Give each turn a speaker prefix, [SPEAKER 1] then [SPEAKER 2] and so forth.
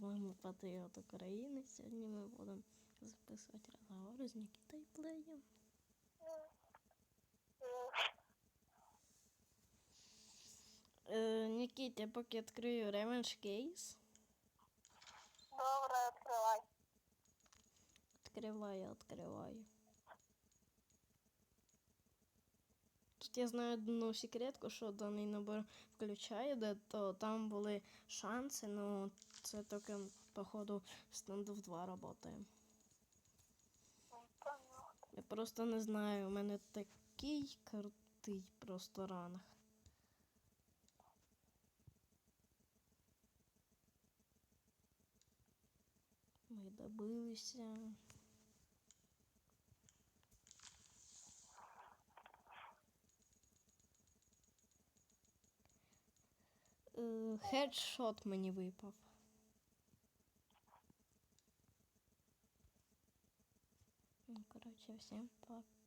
[SPEAKER 1] вами Патріот України. Сьогодні ми будемо записувати розговори з Нікітою Плеєм. Е, Нікіт, я поки відкрию ревенш кейс.
[SPEAKER 2] Добре, відкривай.
[SPEAKER 1] Відкриваю, відкриваю. Тут я знаю одну секретку, що даний набор включає, де то там були шанси, ну це тільки, походу, стендов 2 працює. Я просто не знаю, у мене такий крутий просто ранг. Ми добилися. Хедшот мені випав. Ну, короче, всем пока. Пока.